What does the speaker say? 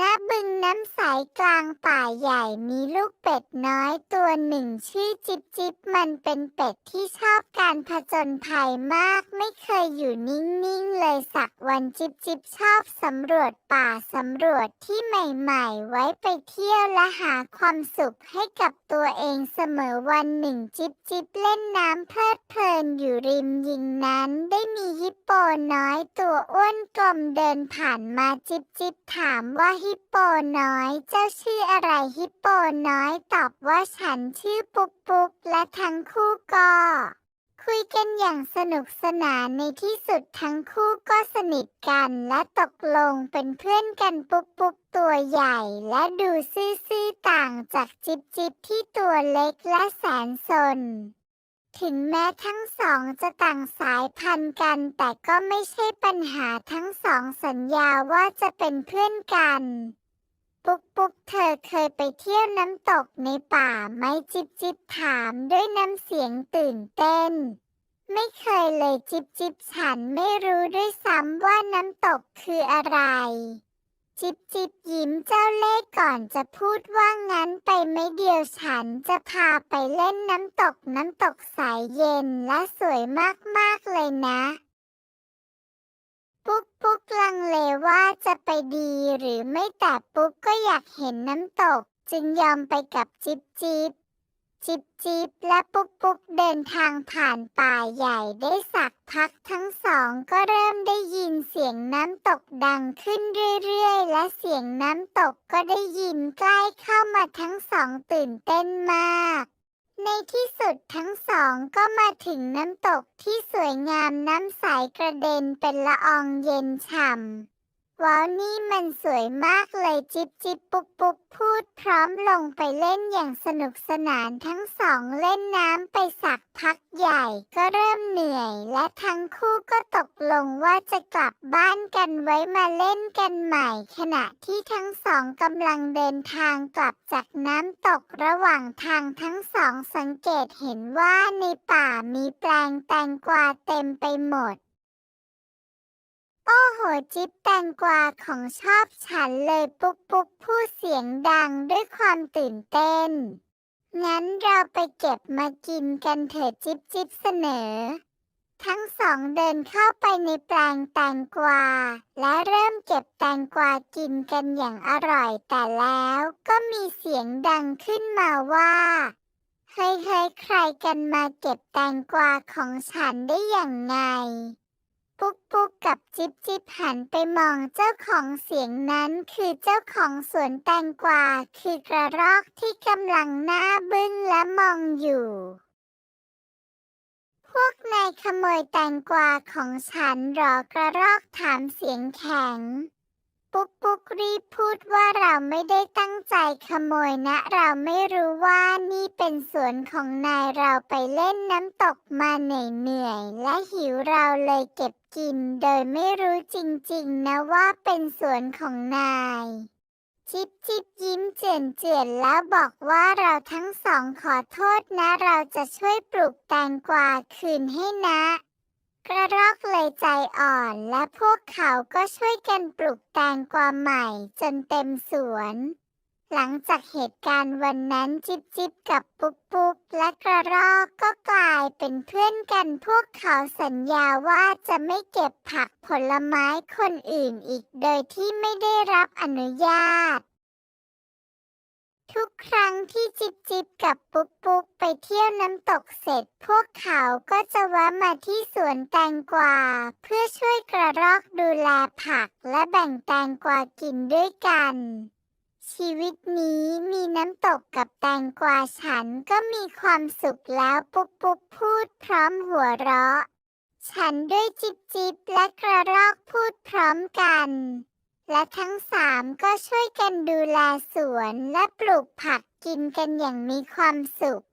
ณบึง น้ำใสกลางป่าใหญ่มีลูกเป็ดน้อยตัวหนึ่งชื่อจิบจิบมันเป็นเป็ดที่ชอบการผจญภัยมาก ไม่เคยอยู่นิ่ง ๆ เลยสักวันจิบจิบชอบสำรวจป่าสำรวจที่ใหม่ ๆ ไว้ไปเที่ยวและหาความสุขให้กับตัวเองเสมอวันหนึ่งจิบจิบเล่นน้ำเพลิดเพลินอยู่ริมยิงนั้นได้มีฮิปโปน้อยตัวอ้วนกลมเดินผ่านมาจิบจิบถามว่าฮิปโปน้อย เจ้าชื่ออะไรฮิปโปน้อยตอบว่าฉันชื่อปุ๊กปุ๊กและทั้งคู่ก็ คุยกันอย่างสนุกสนานในที่สุดทั้งคู่ก็สนิทกันและตกลงเป็นเพื่อนกันปุ๊กปุ๊กตัวใหญ่และดูซื่อๆต่างจากจิบจิบที่ตัวเล็กและแสนสนถึงแม้ทั้งสองจะต่างสายพันธุ์กัน แต่ก็ไม่ใช่ปัญหาทั้งสองสัญญาว่าจะเป็นเพื่อนกัน ปุ๊กปุ๊กเธอเคยไปเที่ยวน้ำตกในป่าไหมจิบจิบถามด้วยน้ำเสียงตื่นเต้น ไม่เคยเลยจิบจิบฉันไม่รู้ด้วยซ้ำว่าน้ำตกคืออะไร จิบจิบยิ้มเจ้าเล่ห์ก่อนจะพูดว่างั้นไปไม่เดียวฉันจะพาไปเล่นน้ำตกน้ำตกสายเย็นและสวยมากๆเลยนะ ปุ๊กปุ๊ก ลังเลว่าจะไปดีหรือไม่แต่ปุ๊กก็อยากเห็นน้ำตก จึงยอมไปกับจิบจิบจิบจิบและปุ๊กปุ๊กเดินทางผ่านป่าใหญ่ได้สักพักทั้งสองก็เริ่มได้ยินเสียงน้ำตกดังขึ้นเรื่อยๆ และเสียงน้ำตกก็ได้ยินใกล้เข้ามาทั้งสองตื่นเต้นมาก ในที่สุดทั้งสองก็มาถึงน้ำตกที่สวยงามน้ำใสกระเด็นเป็นละอองเย็นฉ่ำ ว้าวนี่มันสวยมากเลยจิบจิบปุกปุกพูดพร้อมลงไปเล่นอย่างสนุกสนานทั้งสองเล่นน้ำไปสักพักใหญ่ ก็เริ่มเหนื่อย และทั้งคู่ก็ตกลงว่าจะกลับบ้านกันไว้มาเล่นกันใหม่ ขณะที่ทั้งสองกำลังเดินทางกลับจากน้ำตกระหว่างทางทั้งสองสังเกตเห็นว่าในป่ามีแปลงแตงกวาเต็มไปหมด จิ๊บแตงกวาของชอบฉันเลยปุ๊กปุ๊กพูดเสียงดังด้วยความตื่นเต้น งั้นเราไปเก็บมากินกันเถอะจิ๊บจิ๊บเสนอ ทั้งสองเดินเข้าไปในแปลงแตงกวา และเริ่มเก็บแตงกวากินกันอย่างอร่อยแต่แล้วก็มีเสียงดังขึ้นมาว่าเฮ้ยเฮ้ยใครกันมาเก็บแตงกวาของฉันได้อย่างไง ปุ๊กปุ๊กกับจิ๊บจิ๊บหันไปมองเจ้าของเสียงนั้นคือเจ้าของสวนแตงกวาคือกระรอกที่กำลังหน้าบึ้งและมองอยู่ พวกนายขโมยแตงกวาของฉันหรอกระรอกถามเสียงแข็ง ปุ๊กปุ๊กรีบพูดว่าเราไม่ได้ตั้งใจขโมยนะ เราไม่รู้ว่านี่เป็นสวนของนายเราไปเล่นน้ำตกมาเหนื่อยๆและหิวเราเลยเก็บกิน โดยไม่รู้จริงๆนะว่าเป็นสวนของนายจิบจิบยิ้มเจือนเจือนแล้วบอกว่าเราทั้งสองขอโทษนะ เราจะช่วยปลูกแตงกวาคืนให้นะ กระรอกเลยใจอ่อนและพวกเขาก็ช่วยกันปลูกแตงกวาใหม่จนเต็มสวน หลังจากเหตุการณ์วันนั้นจิบจิบกับปุ๊กปุ๊กและกระรอกก็กลายเป็นเพื่อนกันพวกเขาสัญญาว่าจะไม่เก็บผักผลไม้คนอื่นอีกโดยที่ไม่ได้รับอนุญาต กครั้งที่จิบจิบกับปุ๊กปุ๊กไปเที่ยวน้ำตกเสร็จ พวกเขาก็จะแวะมาที่สวนแตงกวา เพื่อช่วยกระรอกดูแลผักและแบ่งแตงกวากินด้วยกัน ชีวิตนี้มีน้ำตกกับแตงกวาฉันก็มีความสุขแล้วปุ๊กปุ๊กพูดพร้อมหัวเราะ ฉันด้วยจิบจิบและกระรอกพูดพร้อมกัน และทั้งสามก็ช่วยกันดูแลสวนและปลูกผักกินกันอย่างมีความสุข